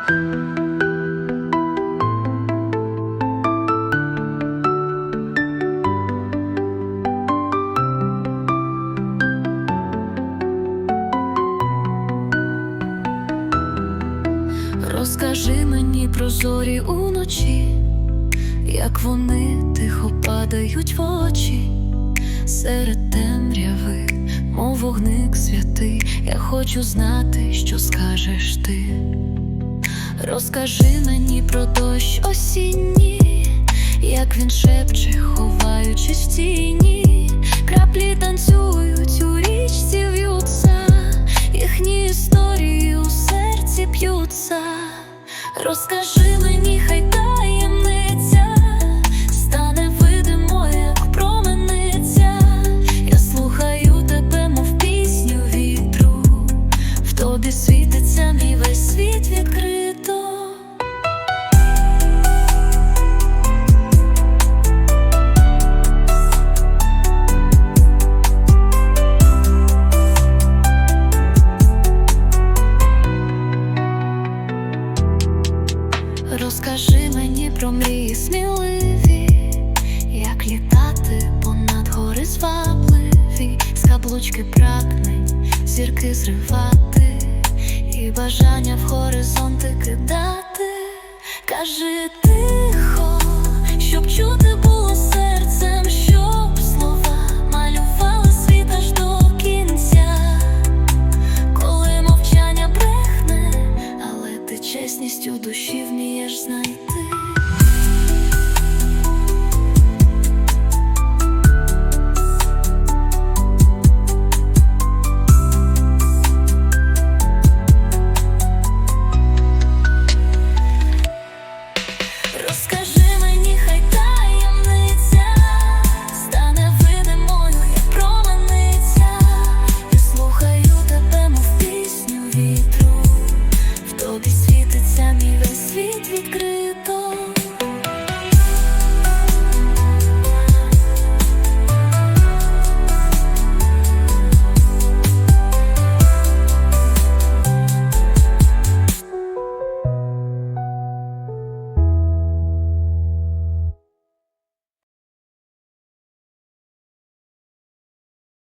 Розкажи мені про зорі уночі, як вони тихо падають в очі, серед темряви, мов вогник святий, я хочу знати, що скажеш ти. Розкажи мені про дощ осінній, як він шепче, ховаючись в тіні, краплі танцюють у річці в'ються, їхні історії у серці п'ються. Розкажи мені, хай Розкажи мені про мрії сміливі, як літати понад гори звабливі, з каблучки прагнень, зірки зривати, і бажання в горизонти кидати, кажи ти.